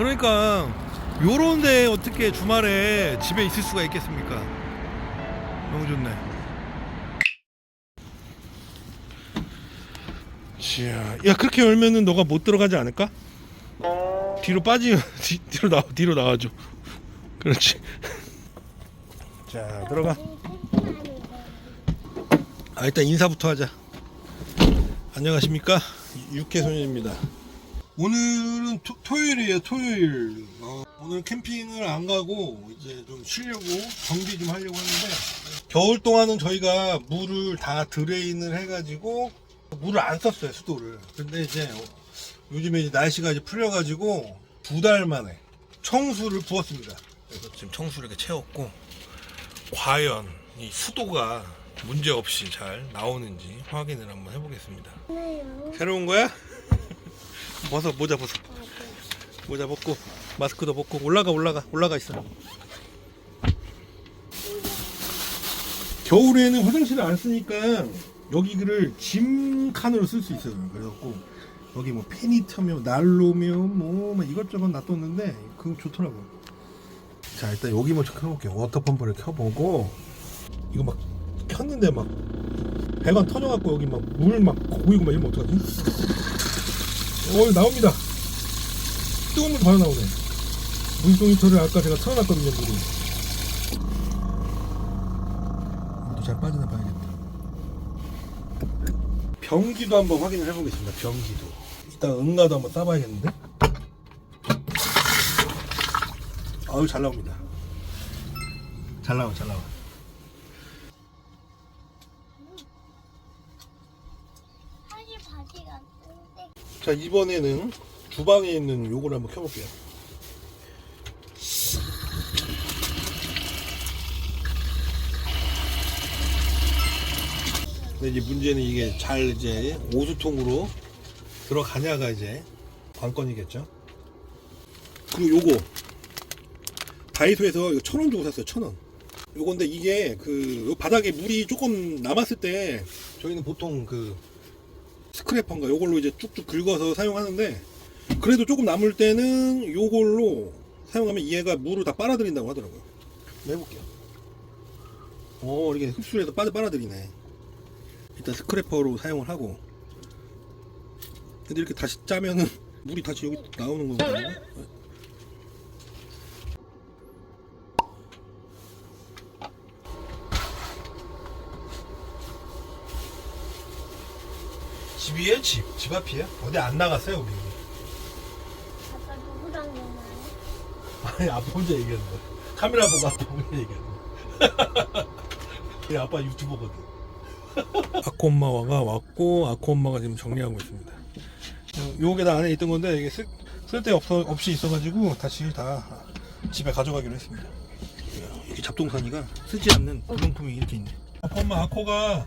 그러니까 요런데 어떻게 주말에 집에 있을 수가 있겠습니까? 너무 좋네. 자, 야 그렇게 열면은 너가 못 들어가지 않을까? 뒤로 빠지 뒤, 뒤로 나 뒤로 나와줘. 그렇지. 자 들어가. 아 일단 인사부터 하자. 안녕하십니까 육해소년입니다. 오늘은 토, 토요일이에요 토요일. 어, 오늘 캠핑을 안 가고 이제 좀 쉬려고 정비 좀 하려고 하는데 겨울 동안은 저희가 물을 다 드레인을 해가지고 물을 안 썼어요 수도를. 근데 이제 요즘에 이제 날씨가 이제 풀려가지고 두 달 만에 청수를 부었습니다. 그래서 지금 청수를 이렇게 채웠고 과연 이 수도가 문제 없이 잘 나오는지 확인을 한번 해보겠습니다. 새로운 거야? 벗어 모자 벗어 모자 벗고 마스크도 벗고 올라가 올라가 올라가 있어. 겨울에는 화장실을 안 쓰니까 여기를 짐 칸으로 쓸 수 있어요. 그래갖고 여기 뭐 페니터며 난로며 뭐막 이것저것 놔뒀는데 그거 좋더라고요. 자 일단 여기 먼저 켜볼게요. 워터 펌프를 켜보고 이거 막 켰는데 막 배관 터져갖고 여기 막 물 막 고이고 막 이러면 어떡하지? 어 나옵니다. 뜨거운 물 바로 나오네. 물동이터를 아까 제가 틀어놨거든요 물이. 물도 잘 빠지나 봐야겠다. 변기도 한번 확인을 해보겠습니다. 변기도. 이따 응가도 한번 따봐야겠는데? 아유 잘 나옵니다. 잘 나와 잘 나와. 사실 바지가 뜬데 자 이번에는 주방에 있는 요거를 한번 켜볼게요. 근데 이제 문제는 이게 잘 이제 오수통으로 들어가냐가 이제 관건이겠죠. 그리고 요거 다이소에서 천 원 주고 샀어요 천 원. 요건데 이게 그 바닥에 물이 조금 남았을 때 저희는 보통 그 스크래퍼인가 요걸로 이제 쭉쭉 긁어서 사용하는데 그래도 조금 남을 때는 요걸로 사용하면 얘가 물을 다 빨아들인다고 하더라고요. 해볼게요. 어 이렇게 흡수해서 빨아 빨아들이네. 일단 스크래퍼로 사용을 하고 근데 이렇게 다시 짜면은 물이 다시 여기 나오는 거거든요. 집이에요 집? 집 앞이에요? 어디 안 나갔어요 우리? 아빠 누구랑 놀아요? 아니 아빠 혼자 얘기하는 거야 카메라 보고 아빠 혼자 얘기하는 거야 우리 아빠 유튜버거든 아코 엄마가 왔고 아코 엄마가 지금 정리하고 있습니다 요게 다 안에 있던 건데 이게 쓸, 쓸데 없어, 없이 있어가지고 다시 다 집에 가져가기로 했습니다 이렇게 잡동사니가 쓰지 않는 구명품이 이렇게 있네 아빠 엄마 아코가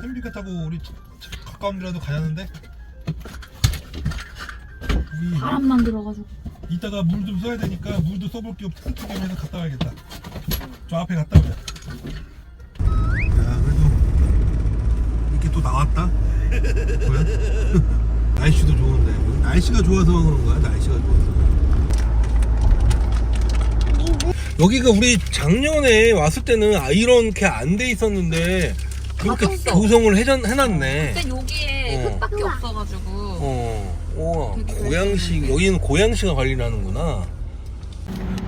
캠핑카 타고 우리 가까운 데라도 가야하는데? 우리 바람만 들어가지고. 이따가 물 좀 써야 되니까 물도 써볼 게 없어. 튼튼히 해서 갔다 와야겠다. 저 앞에 갔다 오자. 야 그래도 이렇게 또 나왔다? 뭐야? 날씨도 좋은데. 날씨가 좋아서 그런 거야? 날씨가 좋아서. 여기가 우리 작년에 왔을 때는 아 이렇게 안 돼 있었는데 그렇게 바꿨어. 조성을 해전, 해놨네 근데 여기에 어. 흙밖에 없어가지고 어, 우와, 되게 고양시 여기는 고양시가 관리를 하는구나.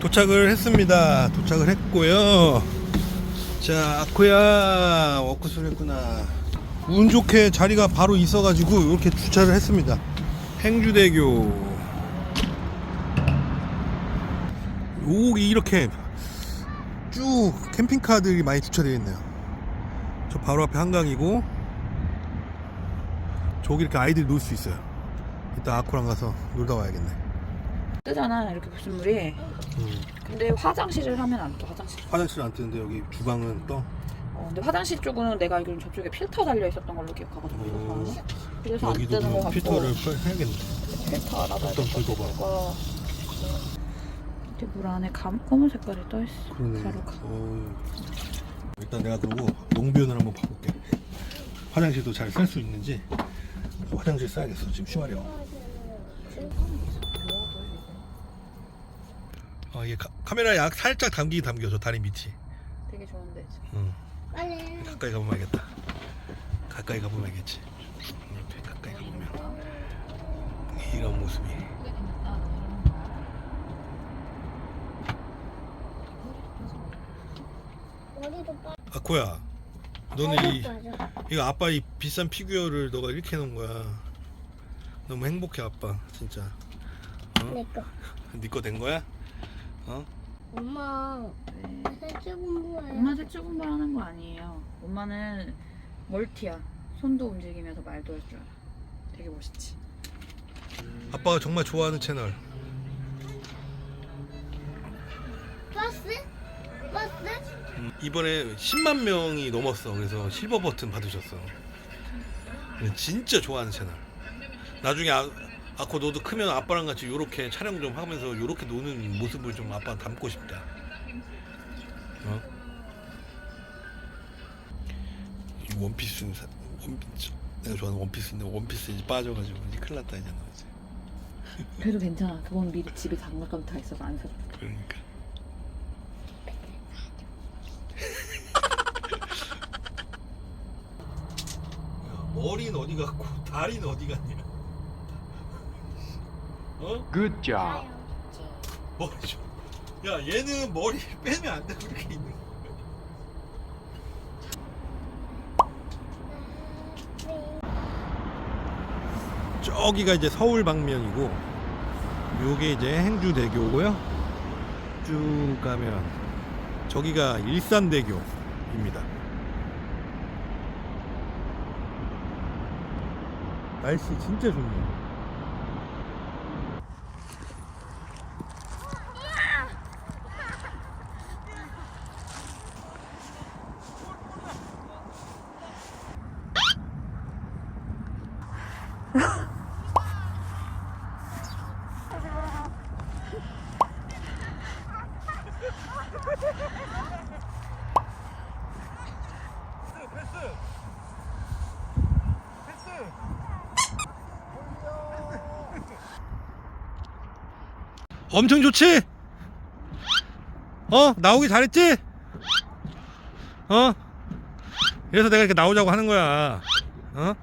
도착을 했습니다. 도착을 했고요. 자, 아코야 워크스를 했구나. 운 좋게 자리가 바로 있어가지고 이렇게 주차를 했습니다. 행주대교. 여기 이렇게 쭉 캠핑카들이 많이 주차되어 있네요. 저 바로 앞에 한강이고 저기 이렇게 아이들이 놀 수 있어요. 이따 아코랑 가서 놀다 와야겠네. 뜨잖아 이렇게 불순물이 근데 화장실을 하면 안떠 화장실 화장실 안 뜨는데 여기 주방은 떠. 어, 근데 화장실 쪽은 내가 알기로는 저쪽에 필터 달려 있었던 걸로 기억하거든요 오. 그래서 안 여기도 뜨는 거 같고 필터를 풀- 해야겠네. 필터 알아봐야 될것 긁어봐. 근데 물 안에 감, 검은 색깔이 떠있어 그러네. 가루가 어, 일단 내가 그러고 용변을 한번 봐볼게. 화장실도 잘 쓸 수 있는지 화장실 써야겠어. 지금 휴가려. 어, 이게 카, 카메라 약 살짝 담기긴 담겨 저 다리 밑이. 되게 좋은데 지금. 응. 빨리. 가까이 가보면 알겠다. 가까이 가보면 알겠지. 옆에 가까이 가보면 이런 모습이. 머리도 빨리. 아코야, 너는 이 빠져. 이거 아빠 이 비싼 피규어를 너가 이렇게 해놓은 거야. 너무 행복해 아빠 진짜. 내 거. 네거 된 거야? 어? 엄마. 네. 살짝 공부해. 엄마 색출 공부하는 거 아니에요. 엄마는 멀티야. 손도 움직이면서 말도 할 줄 알아. 되게 멋있지. 아빠가 정말 좋아하는 채널. 이번에 10만 명이 넘었어. 그래서 실버 버튼 받으셨어. 진짜 좋아하는 채널. 나중에 아, 아코 너도 크면 아빠랑 같이 요렇게 촬영 좀 하면서 요렇게 노는 모습을 좀 아빠 담고 싶다. 어? 이 원피스는 사, 원피스 내가 좋아하는 원피스인데 원피스 이제 빠져가지고 이제 큰일 났다 이제 너 이제. 그래도 괜찮아. 그건 미리 집에 장난감 다 있어서 안 사. 그러니까. 야, 머리는 어디 갔고 다리는 어디 갔냐? 어? Good job. 머리 좀. 야 얘는 머리 빼면 안 돼. 그렇게 있는 거. 저기가 이제 서울 방면이고 요게 이제 행주대교고요. 쭉 가면 저기가 일산대교입니다. 날씨 진짜 좋네요. 엄청 좋지? 어? 나오기 잘했지? 어? 그래서 내가 이렇게 나오자고 하는 거야. 어?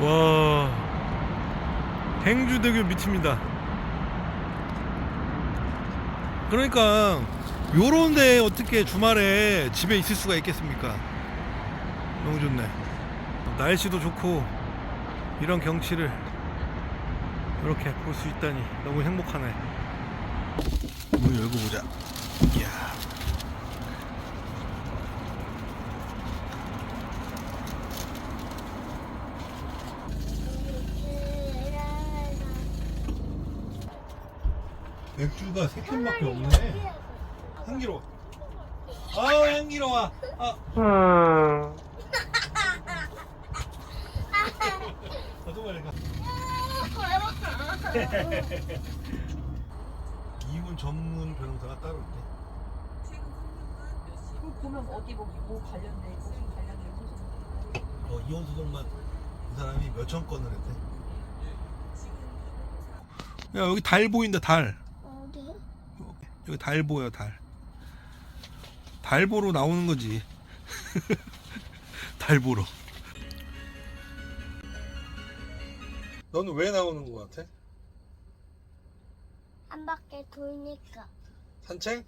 와 행주대교 미칩니다. 그러니까 요런데 어떻게 주말에 집에 있을 수가 있겠습니까? 너무 좋네. 날씨도 좋고 이런 경치를 이렇게 볼 수 있다니 너무 행복하네. 문 열고 보자. 맥주가 세 캔밖에 없네. 향기로워. 아 향기로워. 아. 나도 말해 가. 이혼 전문 변호사가 따로 있네. 그 보면 어디 뭐, 뭐 관련돼 무슨 관련돼 소송. 어, 이혼 소송만 이 사람이 몇 천 건을 했대. 야 여기 달 보인다 달. 여기 달 보여 달. 달 보러 나오는 거지. 달 보러. 너는 왜 나오는 거 같아? 한 바퀴 돌니까. 산책?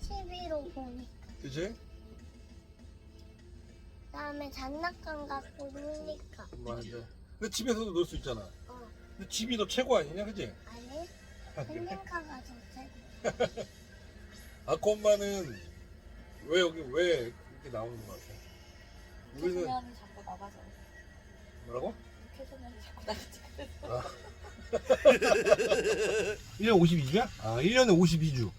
TV로 보니까. 그지? 다음에 장난감 갖고 노니까. 맞아. 근데 집에서도 놀 수 있잖아. 어. 근데 집이 더 최고 아니냐, 그지? 아니? 캠핑카가 더 최고. 아까 엄마는 왜 여기 왜 이렇게 나오는 거 같아? 우리는 소년이 자꾸 나가서 뭐라고? 캐소년이 자꾸 나가지. 1년 52주야? 아, 1년에 52주.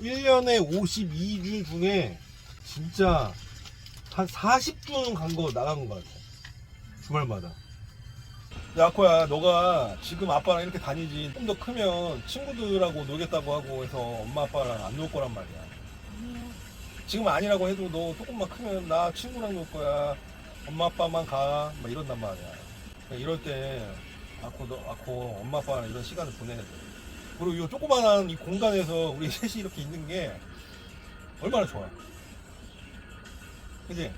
1년에 52주 중에 진짜 한 40주는 간 거 나간 거 같아. 주말마다. 야, 아코야, 너가 지금 아빠랑 이렇게 다니지 좀 더 크면 친구들하고 놀겠다고 하고 해서 엄마 아빠랑 안 놀 거란 말이야. 지금 아니라고 해도 너 조금만 크면 나 친구랑 놀 거야. 엄마 아빠만 가. 막 이런단 말이야. 그러니까 이럴 때 아코 너 아코 엄마 아빠랑 이런 시간을 보내야 돼. 그리고 이 조그만한 이 공간에서 우리 셋이 이렇게 있는 게 얼마나 좋아. 그지?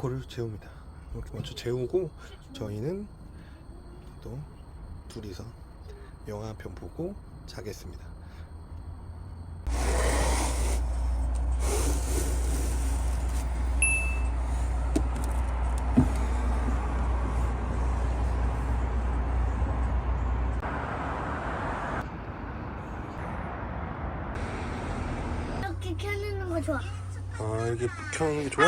아코를 재웁니다. 이렇게 먼저 재우고 저희는 또 둘이서 영화 한 편 보고 자겠습니다. 이렇게 켜놓는 거 좋아. 아 이게 켜는 게 좋아?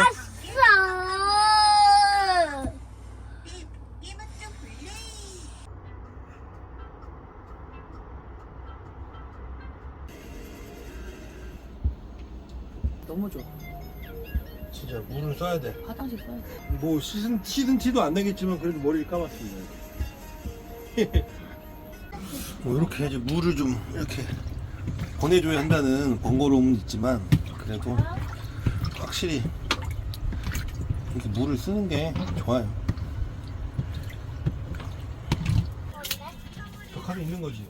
써야 돼. 화장실 써야 돼. 뭐 씻은 씻은 티도 안 나겠지만 그래도 머리를 감았습니다. 뭐 이렇게 이제 물을 좀 이렇게 보내줘야 한다는 번거로움은 있지만 그래도 확실히 이렇게 물을 쓰는 게 좋아요. 벽화도 있는 거지.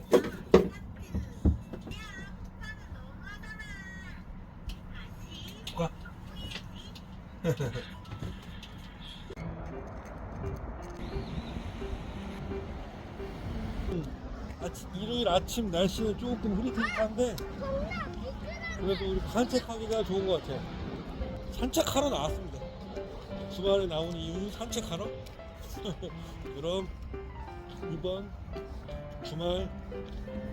아침, 일요일 아침 날씨는 조금 흐릿한데 그래도 우리 산책하기가 좋은 것 같아요. 산책하러 나왔습니다. 주말에 나온 이유 산책하러? 그럼 이번 주말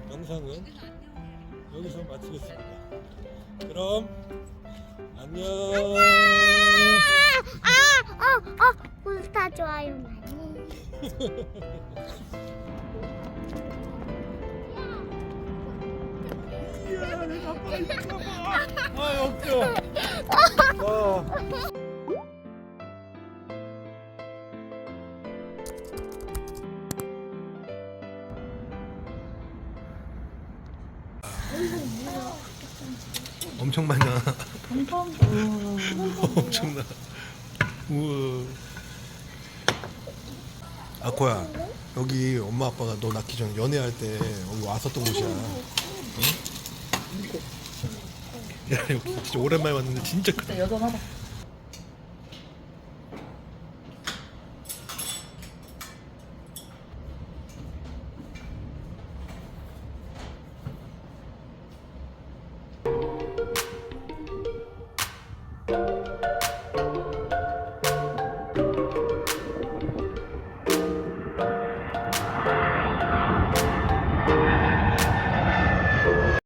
영상은 여기서 마치겠습니다. 그럼 안녕. 아, 어, 어, 구독자 좋아요 많이. 아 역겨. 와. 엄청 많아. 엄청나. 우와. 아코야, 여기 엄마 아빠가 너 낳기 전에 연애할 때 여기 왔었던 곳이야. 응? 야, 여기 진짜 오랜만에 왔는데 진짜 크다. 여전하다.